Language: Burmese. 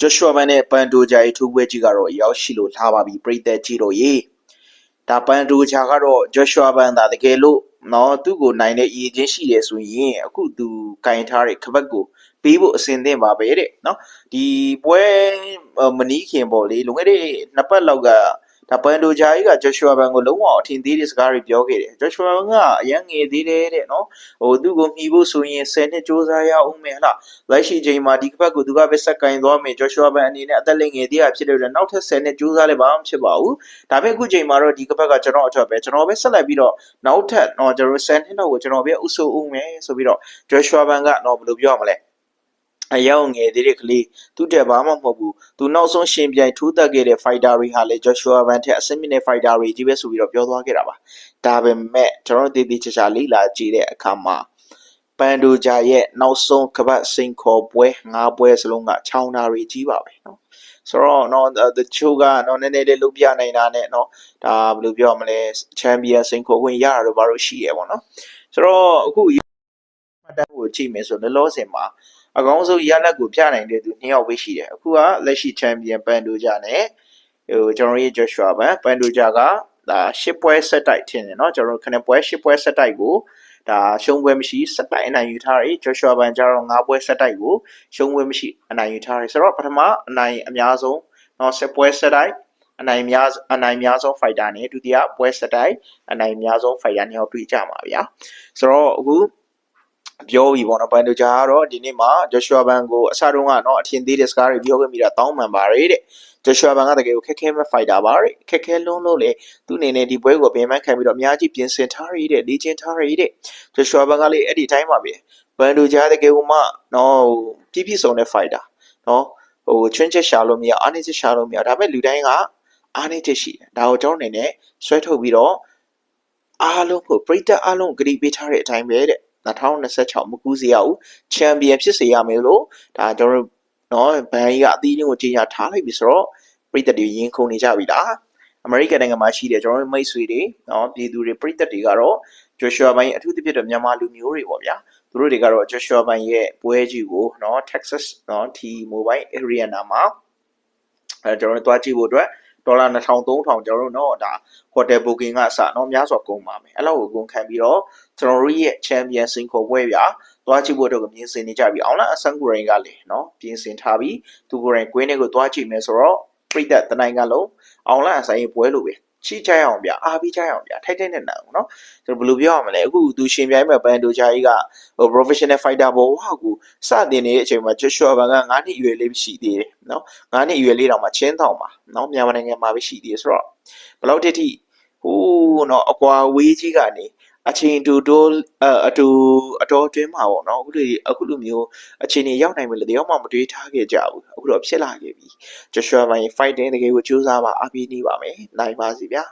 ဂျော့ရှွာဘန်နဲ့ပန်တိုဂျာရဲ့ထိုးပွဲကြီးကတော့ရောက်ရှိလို့ထားပါပြီပရိသတ်ကြီးတို့ရေဒါပန်တိုဂျာကတော့ဂျော့ရှွာဘန်သာတကယ်လို့နော်သူ့ကိုနိုင်တဲ့ရည်ချင်းရှိတယ်ဆိုရင်အခုသူကင်ထားတဲ့ခပတ်ကိုပေးဖို့အစဉ်သင့်ပါပဲတဲ့နော်ဒီပွဲအော်မနီးခင်ပေါ့လေလွန်ခဲ့တဲ့နှစ်ပတ်လောက်က ဒါပန်တိုဂျာကြီးကဂျော့ရှွာဘန်ကိုလုံးဝအထင်သေးတဲ့စကားတွေပြောခဲ့တယ်ဂျော့ရှွာဘန်ကအရန်ငယ်သေးတယ်တဲ့နော်ဟိုသူ့ကိုမှီဖို့ဆိုရင်10နှစ်စူးစမ်းရအောင်မယ်ဟလားလက်ရှိချိန်မှာဒီကပတ်ကိုသူကပဲဆက်ကင်သွားမယ်ဂျော့ရှွာဘန်အနေနဲ့အသက်လည်းငယ်သေးတာဖြစ်တဲ့အတွက်နောက်ထပ်10နှစ်စူးစမ်းလည်းဘာမှမဖြစ်ပါဘူးဒါပေမဲ့အခုချိန်မှာတော့ဒီကပတ်ကကျွန်တော်အထွက်ပဲကျွန်တော်ပဲဆက်လက်ပြီးတော့နောက်ထပ်တော့ကျွန်တော်10နှစ်လောက်ကိုကျွန်တော်ပဲအုပ်စိုးအောင်မယ်ဆိုပြီးတော့ဂျော့ရှွာဘန်ကတော့ဘယ်လိုပြောရမလဲ အယောင်ငယ်သေးတဲ့ကလေးသူတက်ဘာမှမဟုတ်ဘူးသူနောက်ဆုံးရှင်ပြိုင်ထိုးတက်ခဲ့တဲ့ fighter တွေဟာလေ Joshua Van ထက်အဆင့်မြင့်တဲ့ fighter တွေကြီးပဲဆိုပြီးတော့ပြောသွားခဲ့တာပါဒါပေမဲ့ကျွန်တော်တည်တည်ချာချာလေ့လာကြည့်တဲ့အခါမှာပန်ဒိုဂျာရဲ့နောက်ဆုံးကပတ်စိန်ခေါ်ပွဲ၅ပွဲစလုံးကချောင်းတာတွေကြီးပါပဲเนาะဆိုတော့เนาะ the show ကเนาะနည်းနည်းလေးလုပ်ပြနိုင်တာနဲ့เนาะဒါဘယ်လိုပြောရမလဲ champion စိန်ခေါ်ခွင့်ရတာတော့ဘာလို့ရှိရပေါ့เนาะဆိုတော့အခုမှ တ်တမ်းကိုကြည့်မယ်ဆိုတော့လောလောဆယ်မှာအကောင်းဆုံးရလက်ကိုပြနိုင်တဲ့သူနှစ်ယောက်ပဲရှိတယ်အခုကလက်ရှိ champion ပန်ဒိုဂျာနဲ့ဟိုကျွန်တော်ရဲ့ Joshua ပန်ပန်ဒိုဂျာကဒါရှစ်ပွဲဆက်တိုက်ထင်တယ်เนาะကျွန်တော်ခဏပွဲရှစ်ပွဲဆက်တိုက်ကိုဒါရှုံးပွဲမရှိဆက်တိုက်အနိုင်ယူထားတယ် Joshua ပန်ကျတော့၅ပွဲဆက်တိုက်ကိုရှုံးပွဲမရှိအနိုင်ယူထားတယ်ဆိုတော့ပထမအနိုင်အများဆုံးเนาะဆက်ပွဲဆက်တိုက်အနိုင်များအနိုင်များဆုံး fighter နဲ့ဒုတိယပွဲဆက်တိုက်အနိုင်များဆုံး fighter နဲ့တွေ့ကြမှာဗျာဆိုတော့အခု ပြောပြီပေါ့နော်ဘန်ဒိုဂျာကတော့ဒီနေ့မှာဂျော့ရှွာဘန်ကိုအစတုန်းကတော့အထင်သေးတဲ့စကားတွေပြောခဲ့မိတာတောင်းပန်ပါရတဲ့ဂျော့ရှွာဘန်ကတကယ်ကိုခက်ခဲမဲ့ဖိုက်တာပါတဲ့ခက်ခဲလုံးလို့လေသူ့အနေနဲ့ဒီပွဲကိုပြင်ပန်းခံပြီးတော့အများကြီးပြင်ဆင်ထားရတဲ့လေ့ကျင့်ထားရတဲ့ဂျော့ရှွာဘန်ကလေအဲ့ဒီတိုင်းပါပဲဘန်ဒိုဂျာတကယ်ကိုမှနော်ပြည့်ပြည့်စုံတဲ့ဖိုက်တာနော်ဟိုချွင်းချက်ရှာလို့မရအားနေချက်ရှာလို့မရဒါပေမဲ့လူတိုင်းကအားနေချက်ရှိတယ်ဒါကိုကျွန်တော်အနေနဲ့ဆွဲထုတ်ပြီးတော့အားလုံးကိုပရိသတ်အားလုံးဂရီပေးထားတဲ့အတိုင်းပဲတဲ့ 2026မကူးစေရဘူးချန်ပီယံဖြစ်စေရမယ်လို့ဒါကျွန်တော်တို့နော်ဘန်ကြီးကအသီးလေးကိုကြီးညာထားလိုက်ပြီဆိုတော့ပြည်သက်တွေရင်ခုန်နေကြပြီလားအမေရိကန်နိုင်ငံမှာရှိတဲ့ကျွန်တော်တို့မိတ်ဆွေတွေနော်ပြည်သူတွေပြည်သက်တွေကတော့ဂျိုရှွာဘိုင်းအထူးသဖြင့်တော့မြန်မာလူမျိုးတွေပေါ့ဗျာသူတို့တွေကတော့ဂျိုရှွာဘိုင်းရဲ့ပွဲကြီးကိုနော် Texas နော် T Mobile Arena မှာအဲကျွန်တော်တို့တွားကြည့်ဖို့အတွက် ဒေါ်လာ2000 3000ကျွန်တော်တို့နော်ဒါဟိုတယ်ဘိုကင်ကအစနော်များစွာကုန်ပါမယ်အဲ့လောက်ကိုကုန်ခံပြီးတော့ကျွန်တော်တို့ရဲ့ champion စင်ခေါ်ပွဲပြသွားကြည့်ဖို့တော့ပြင်ဆင်နေကြပြီအောင်လားအဆန်ကူရင်ကလေနော်ပြင်ဆင်ထားပြီးသူကိုယ်တိုင်ကွင်းတွေကိုသွားကြည့်မယ်ဆိုတော့ပြိသက်တနိုင်ကလုံးအောင်လားအဆိုင်ပွဲလို့ပဲ ချိကြအောင်ဗျအားပြီးကြအောင်ဗျထိုက်တဲ့နဲ့နာအောင်နော်ကျွန်တော်ဘယ်လိုပြောရမလဲအခုသူရှင်ပြိုင်မဲ့ဘန်ဒိုချာကြီးကဟို professional fighter ဘောဟာကူစတင်နေတဲ့အချိန်မှာ Joshua ဘန်က9နှစ်အရွယ်လေးရှိသေးတယ်နော်9နှစ်အရွယ်လေးတောင်မှချင်းတောင်ပါနော်မြန်မာနိုင်ငံမှာပဲရှိသေးတယ်ဆိုတော့ဘယ်လောက်တိတိဟိုးနော်အကွာဝေးကြီးကနေအချိန်တူတိုးအတူအတော်တွင်းမှာပေါ့နော်အခုလိုအခုလိုမျိုးအချိန်ကြီးရောက်နိုင်မယ်လို့တယောက်မှမတွေးထားခဲ့ကြဘူးအခု တော့ဖြစ်လာခဲ့ပြီ Joshua ဘိုင် fighting တကယ်ကိုစူးစမ်းပါအပြည့်နေပါမယ်နိုင်ပါစီဗျာ